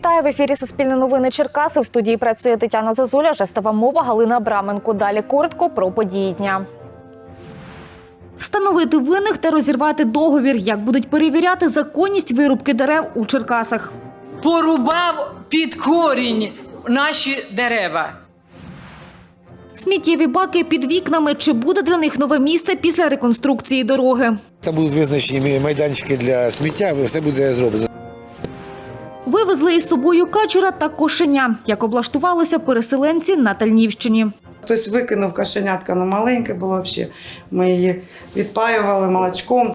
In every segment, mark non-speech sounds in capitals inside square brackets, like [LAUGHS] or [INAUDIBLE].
Вітаю в ефірі Суспільне новини Черкаси. В студії працює Тетяна Зозуля, жестова мова Галина Абраменко. Далі коротко про події дня. Встановити винних та розірвати договір. Як будуть перевіряти законність вирубки дерев у Черкасах. порубав під корінь наші дерева. Сміттєві баки під вікнами. Чи буде для них нове місце після реконструкції дороги? Там будуть визначені майданчики для сміття, все буде зроблено. Вивезли із собою качура та кошеня. Як облаштувалися переселенці на Тальнівщині. Хтось викинув кошенятка, ну маленьке було взагалі. Ми її відпаювали молочком.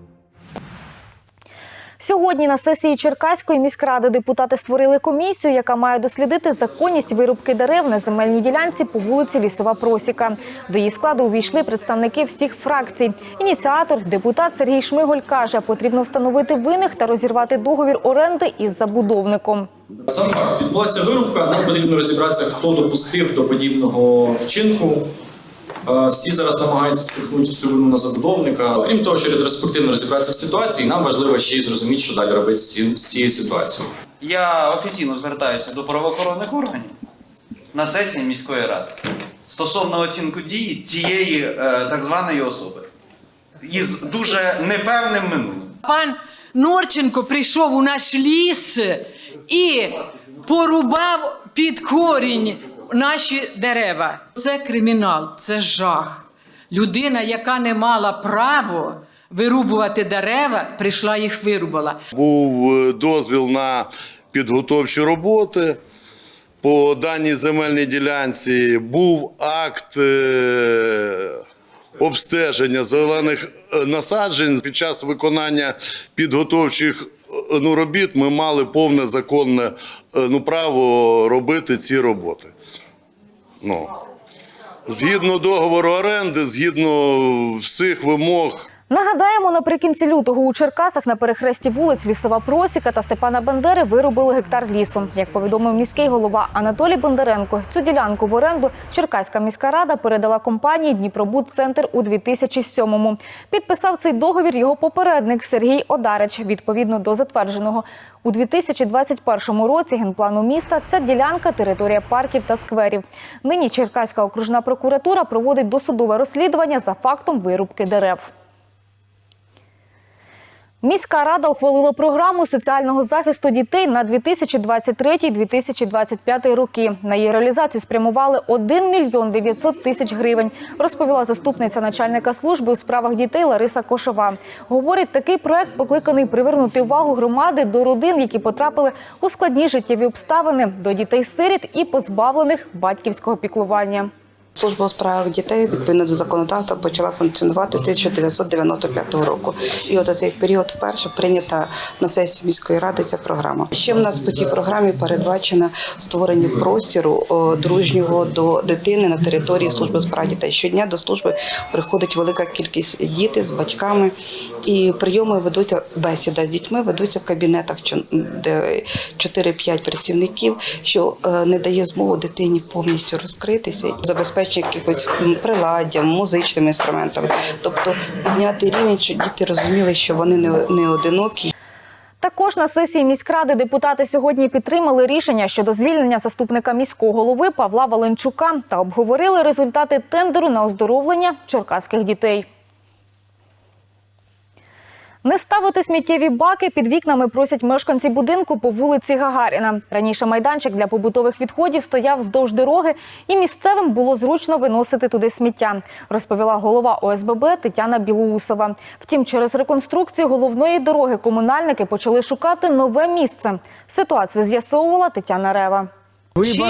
Сьогодні на сесії Черкаської міськради депутати створили комісію, яка має дослідити законність вирубки дерев на земельній ділянці по вулиці Лісова Просіка. До її складу увійшли представники всіх фракцій. Ініціатор, депутат Сергій Шмиголь каже, потрібно встановити винних та розірвати договір оренди із забудовником. Сам факт відбулася вирубка. Нам потрібно розібратися, хто допустив до подібного вчинку. Е, Всі зараз намагаються спихнути всю вину на забудовника. Крім того, що ретроспективно розібратися в ситуації, нам важливо ще й зрозуміти, що далі робити з з цією ситуацією. Я офіційно звертаюся до правоохоронних органів на сесії міської ради стосовно оцінку дії цієї е, так званої особи із дуже непевним минулим. Пан Норченко прийшов у наш ліс і порубав під корінь наші дерева. Це кримінал, це жах. Людина, яка не мала право вирубувати дерева, прийшла їх вирубала. був е, дозвіл на підготовчі роботи по даній земельній ділянці, був акт е, обстеження зелених е, насаджень. Під час виконання підготовчих ну, робіт ми мали повне законне ну, право робити ці роботи. Ну, згідно договору оренди, згідно всіх вимог. Нагадаємо, наприкінці лютого у Черкасах на перехресті вулиць Лісова Просіка та Степана Бандери вирубили гектар лісу. Як повідомив міський голова Анатолій Бондаренко, цю ділянку в оренду Черкаська міська рада передала компанії Дніпробудцентр у 2007-му. Підписав цей договір його попередник Сергій Одарич. Відповідно до затвердженого у 2021 році генплану міста ця ділянка територія парків та скверів. Нині Черкаська окружна прокуратура проводить досудове розслідування за фактом вирубки дерев. Міська рада ухвалила програму соціального захисту дітей на 2023-2025 роки. На її реалізацію спрямували 1 мільйон 900 тисяч гривень, розповіла заступниця начальника служби у справах дітей Лариса Кошова. Говорить, такий проект покликаний привернути увагу громади до родин, які потрапили у складні життєві обставини, до дітей-сиріт і позбавлених батьківського піклування. Служба у справах дітей відповідно до законодавства почала функціонувати з 1995 року. І от за цей період вперше прийнята на сесії міської ради ця програма. Ще в нас по цій програмі передбачено створення простіру дружнього до дитини на території служби у справах дітей. Щодня до служби приходить велика кількість дітей з батьками, і прийоми ведуться бесіда з дітьми, ведуться в кабінетах, де 4-5 працівників, що е, не дає змогу дитині повністю розкритися, забезпечує якихось приладдям, музичним інструментом, тобто підняти рівень, щоб діти розуміли, що вони не одинокі. Також на сесії міськради депутати сьогодні підтримали рішення щодо звільнення заступника міського голови Павла Валенчука та обговорили результати тендеру на оздоровлення черкаських дітей. Не ставити сміттєві баки під вікнами просять мешканці будинку по вулиці Гагаріна. Раніше майданчик для побутових відходів стояв вздовж дороги, і місцевим було зручно виносити туди сміття, розповіла голова ОСББ Тетяна Білоусова. Втім, через реконструкцію головної дороги комунальники почали шукати нове місце. Ситуацію з'ясовувала Тетяна Рева. Чим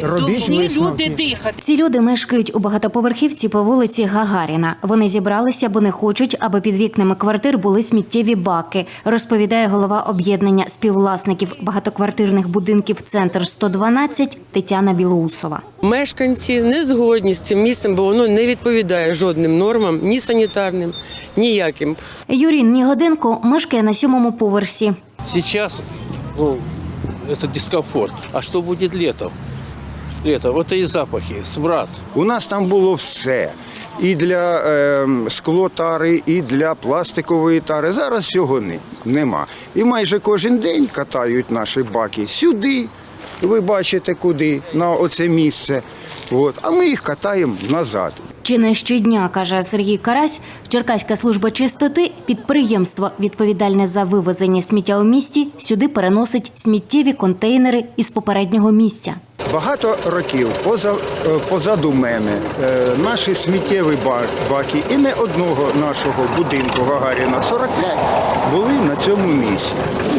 повинні люди дихати? Ці люди мешкають у багатоповерхівці по вулиці Гагаріна. Вони зібралися, бо не хочуть, аби під вікнами квартир були сміттєві баки, розповідає голова об'єднання співвласників багатоквартирних будинків Центр 112 Тетяна Білоусова. Мешканці не згодні з цим місцем, бо воно не відповідає жодним нормам, ні санітарним, ніяким. Юрій Нігоденко мешкає на сьомому поверсі. Сейчас ну, это дискомфорт. А что будет летом? Лето, вот и запахи, смрад. У нас там було все. і для е, склотари, і для пластикової тари. Зараз цього не, нема. І майже кожен день катають наші баки сюди. Ви бачите куди, на оце місце. От. А ми їх катаємо назад. Чи не щодня, каже Сергій Карась, Черкаська служба чистоти, підприємство, відповідальне за вивезення сміття у місті, сюди переносить сміттєві контейнери із попереднього місця. Багато років поза, е, позаду мене е, наші сміттєві ба- баки і не одного нашого будинку Гагаріна 45 були на цьому місці.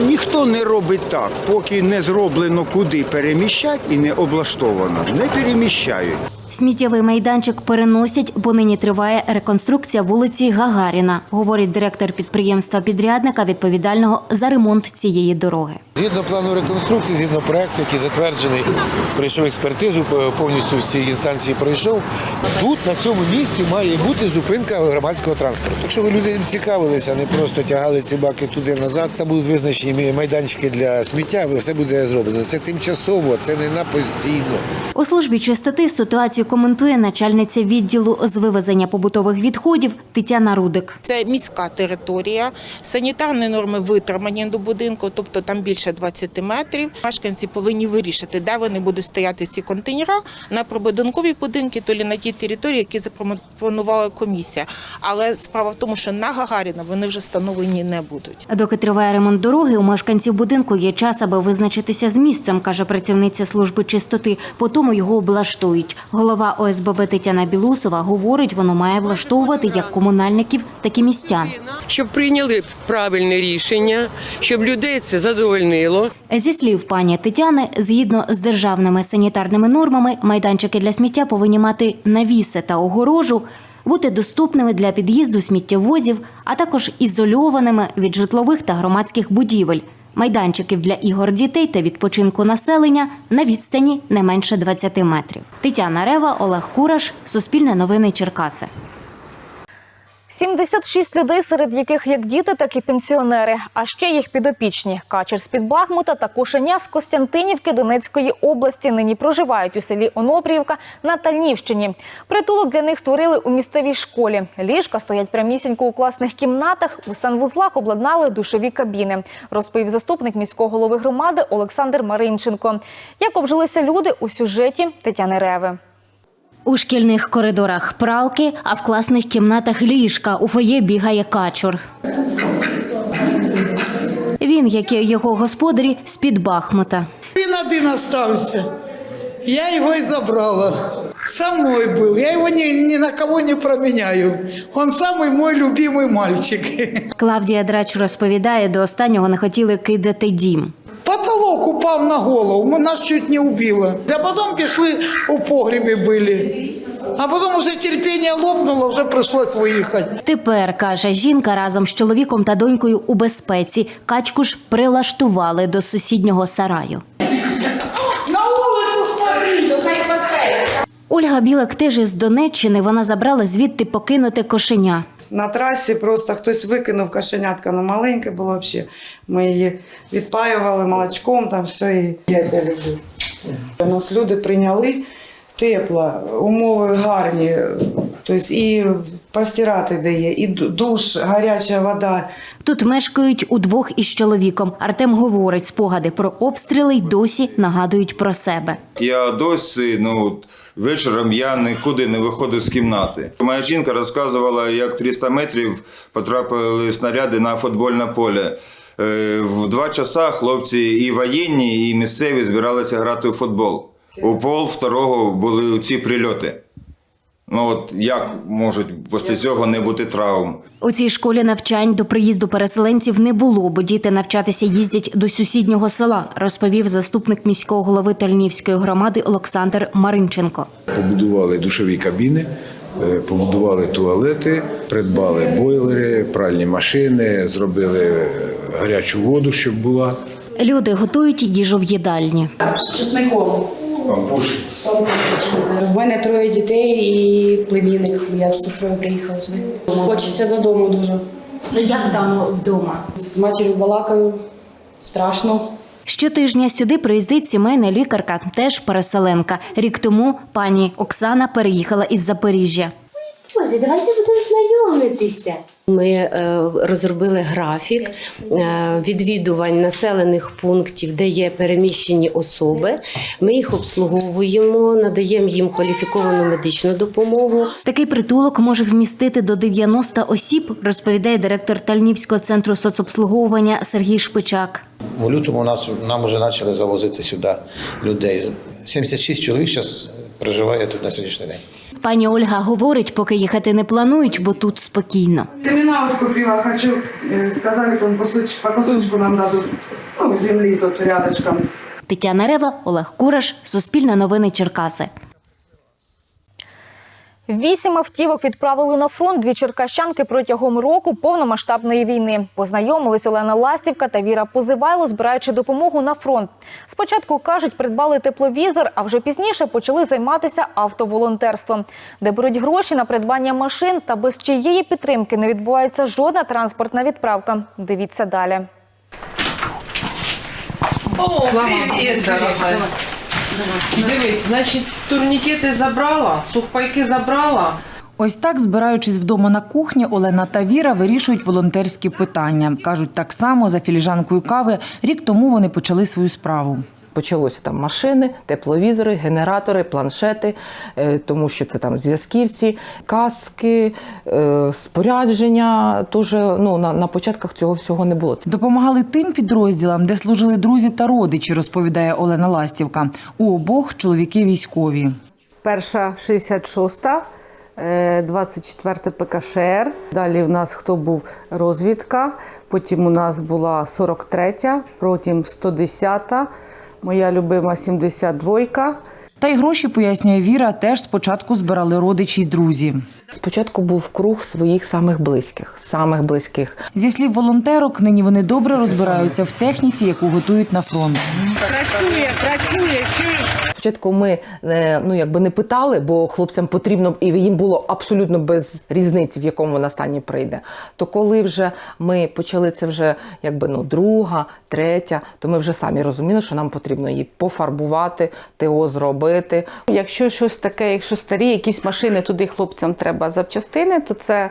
Ніхто не робить так, поки не зроблено куди переміщати і не облаштовано. Не переміщають. Сміттєвий майданчик переносять, бо нині триває реконструкція вулиці Гагаріна, говорить директор підприємства підрядника, відповідального за ремонт цієї дороги. Згідно плану реконструкції, згідно проекту, який затверджений, пройшов експертизу, повністю всі інстанції пройшов. Тут на цьому місці має бути зупинка громадського транспорту. Якщо ви люди цікавилися, не просто тягали ці баки туди назад, там будуть визначені майданчики для сміття, все буде зроблено. Це тимчасово, це не на постійно. У службі чистоти ситуацію коментує начальниця відділу з вивезення побутових відходів Тетяна Рудик. Це міська територія, санітарні норми витримані до будинку, тобто там більше 20 метрів. Мешканці повинні вирішити, де вони будуть стояти ці контейнери на прибудинкові будинки, то лі на ті території, які запропонувала комісія. Але справа в тому, що на Гагаріна вони вже встановлені не будуть. Доки триває ремонт дороги, у мешканців будинку є час, аби визначитися з місцем, каже працівниця служби чистоти. По тому його облаштують. Голова ОСББ Тетяна Білусова говорить, воно має влаштовувати як комунальників, так і містян. Щоб прийняли правильне рішення, щоб людей це задовольнило. Зі слів пані Тетяни, згідно з державними санітарними нормами, майданчики для сміття повинні мати навіси та огорожу, бути доступними для під'їзду сміттєвозів, а також ізольованими від житлових та громадських будівель. Майданчиків для ігор дітей та відпочинку населення на відстані не менше 20 метрів. Тетяна Рева, Олег Кураш, Суспільне новини Черкаси. 76 людей, серед яких як діти, так і пенсіонери, а ще їх підопічні. Качер з-під Бахмута та кошеня з Костянтинівки Донецької області нині проживають у селі Онопрівка на Тальнівщині. Притулок для них створили у місцевій школі. Ліжка стоять прямісінько у класних кімнатах. У санвузлах обладнали душові кабіни, розповів заступник міського голови громади Олександр Маринченко. Як обжилися люди у сюжеті Тетяни Реви. У шкільних коридорах пралки, а в класних кімнатах ліжка. У фоє бігає качур. Він, як і його господарі, з-під Бахмута. Він один остався. Я його і забрала. Со був. Я його ні, ні на кого не проміняю. Він самий мой любимий мальчик. [LAUGHS] Клавдія Драч розповідає, до останнього не хотіли кидати дім. Потолок упав на голову, нас чуть не убило. А потім пішли у погребі були. А потім вже терпіння лопнуло, вже прийшлось виїхати. Тепер, каже жінка, разом з чоловіком та донькою у безпеці. Качку ж прилаштували до сусіднього сараю. На вулицю смотри! Ольга Білик теж із Донеччини. Вона забрала звідти покинуте кошеня. На трасі просто хтось викинув кошенятка, ну маленьке було взагалі. Ми її відпаювали молочком, там все і дядя люблю. Нас люди прийняли тепло, умови гарні, тобто і постирати дає, і душ, гаряча вода. Тут мешкають удвох із чоловіком. Артем говорить, спогади про обстріли й досі нагадують про себе. Я досі ну вечором я нікуди не виходив з кімнати. Моя жінка розказувала, як 300 метрів потрапили снаряди на футбольне поле. Е, В два часа хлопці і воєнні, і місцеві збиралися грати у футбол. У пол второго були ці прильоти. Ну от як можуть після цього не бути травм? У цій школі навчань до приїзду переселенців не було, бо діти навчатися їздять до сусіднього села, розповів заступник міського голови Тальнівської громади Олександр Маринченко. Побудували душові кабіни, е, побудували туалети, придбали бойлери, пральні машини, зробили е, гарячу воду, щоб була. Люди готують їжу в їдальні. З чесником. В мене троє дітей і племінник. Я з сестрою приїхала сюди. Хочеться додому дуже. Як там вдома? З матір'ю балакаю. Страшно. Щотижня сюди приїздить сімейна лікарка, теж переселенка. Рік тому пані Оксана переїхала із Запоріжжя. Боже, давайте будемо знайомитися. Ми е, розробили графік е, відвідувань населених пунктів, де є переміщені особи. Ми їх обслуговуємо, надаємо їм кваліфіковану медичну допомогу. Такий притулок може вмістити до 90 осіб, розповідає директор Тальнівського центру соцобслуговування Сергій Шпичак. У лютому нас нам вже почали завозити сюди людей. 76 чоловік зараз проживає тут на сьогоднішній день. Пані Ольга говорить, поки їхати не планують, бо тут спокійно. Семена вот купила, хочу, сказати сказали, по кусочку нам дадуть ну, землі тут рядочком. Тетяна Рева, Олег Кураш, Суспільне новини Черкаси. Вісім автівок відправили на фронт дві черкащанки протягом року повномасштабної війни. Познайомились Олена Ластівка та Віра Позивайло, збираючи допомогу на фронт. Спочатку кажуть, придбали тепловізор, а вже пізніше почали займатися автоволонтерством, де беруть гроші на придбання машин та без чиєї підтримки не відбувається жодна транспортна відправка. Дивіться далі. О, привіт, дорогая. Дивись, значить, турнікети забрала, сухпайки забрала. Ось так, збираючись вдома на кухні, Олена та Віра вирішують волонтерські питання. Кажуть, так само за філіжанкою кави рік тому вони почали свою справу. Почалося там машини, тепловізори, генератори, планшети, е, тому що це там зв'язківці, каски, е, спорядження. Тож ну, на, на початках цього всього не було. Допомагали тим підрозділам, де служили друзі та родичі, розповідає Олена Ластівка. У обох чоловіки військові. Перша 66-та, е, 24 ПКШР. Далі в нас хто був розвідка. Потім у нас була 43-я, потім 110-та, моя любима 72-ка. Та й гроші, пояснює Віра, теж спочатку збирали родичі й друзі. Спочатку був круг своїх самих близьких, самих близьких. Зі слів волонтерок, нині вони добре розбираються в техніці, яку готують на фронт. Працює, працює, чуєш? Спочатку ми е, ну якби не питали, бо хлопцям потрібно і їм було абсолютно без різниці, в якому вона стані прийде. То коли вже ми почали це вже якби ну друга, третя, то ми вже самі розуміли, що нам потрібно її пофарбувати, ТО зробити. Якщо щось таке, якщо старі якісь машини, туди хлопцям треба запчастини, то це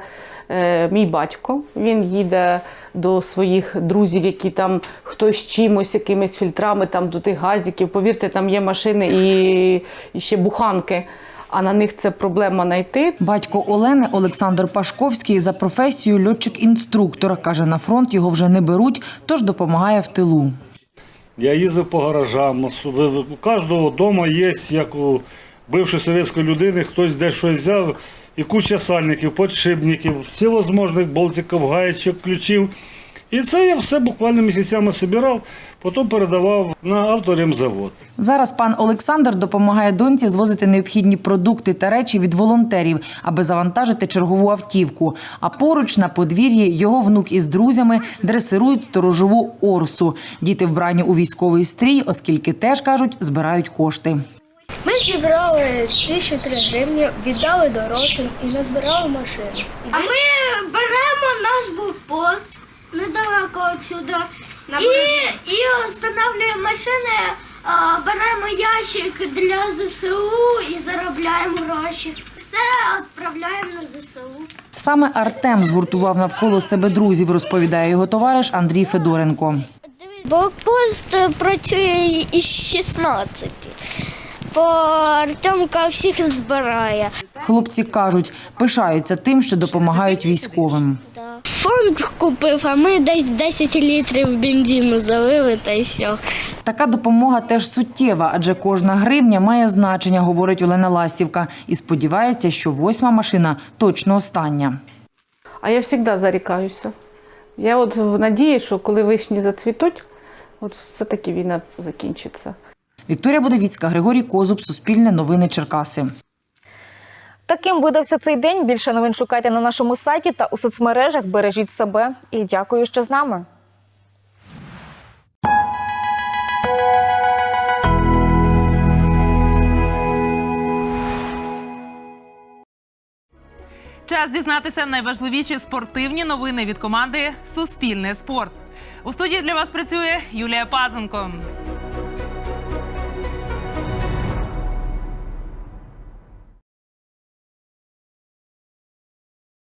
мій батько. Він їде до своїх друзів, які там хтось чимось, якимись фільтрами, там до тих газиків. Повірте, там є машини і, і ще буханки. А на них це проблема знайти. Батько Олени Олександр Пашковський за професією льотчик-інструктор. Каже, на фронт його вже не беруть, тож допомагає в тилу. Я їздив по гаражам. У кожного вдома є, як у бившої совєтської людини, хтось десь щось взяв, і куча сальників, подшипників, всевозможних болтиків, гаєчок, ключів. І це я все буквально місяцями збирав, потім передавав на авторемзавод. Зараз пан Олександр допомагає доньці звозити необхідні продукти та речі від волонтерів, аби завантажити чергову автівку. А поруч на подвір'ї його внук із друзями дресирують сторожову орсу. Діти вбрані у військовий стрій, оскільки теж кажуть, збирають кошти. Ми зібрали 1003 гривні, віддали дорослим і назбирали машину. А ми беремо наш блокпост недалеко відсюди і, і встановлюємо машини, беремо ящик для ЗСУ і заробляємо гроші. Все відправляємо на ЗСУ. Саме Артем згуртував навколо себе друзів, розповідає його товариш Андрій Федоренко. Блокпост працює із 16. Бо Артемка всіх збирає. Хлопці кажуть, пишаються тим, що допомагають військовим. Фонд купив, а ми десь 10 літрів бензину залили та й все. Така допомога теж суттєва, адже кожна гривня має значення, говорить Олена Ластівка, і сподівається, що восьма машина точно остання. А я завжди зарікаюся. Я от в надії, що коли вишні зацвітуть, от все-таки війна закінчиться. Вікторія Будовіцька, Григорій Козуб, Суспільне новини Черкаси. Таким видався цей день. Більше новин шукайте на нашому сайті та у соцмережах. Бережіть себе і дякую, що з нами. Час дізнатися найважливіші спортивні новини від команди Суспільне спорт. У студії для вас працює Юлія Пазенко.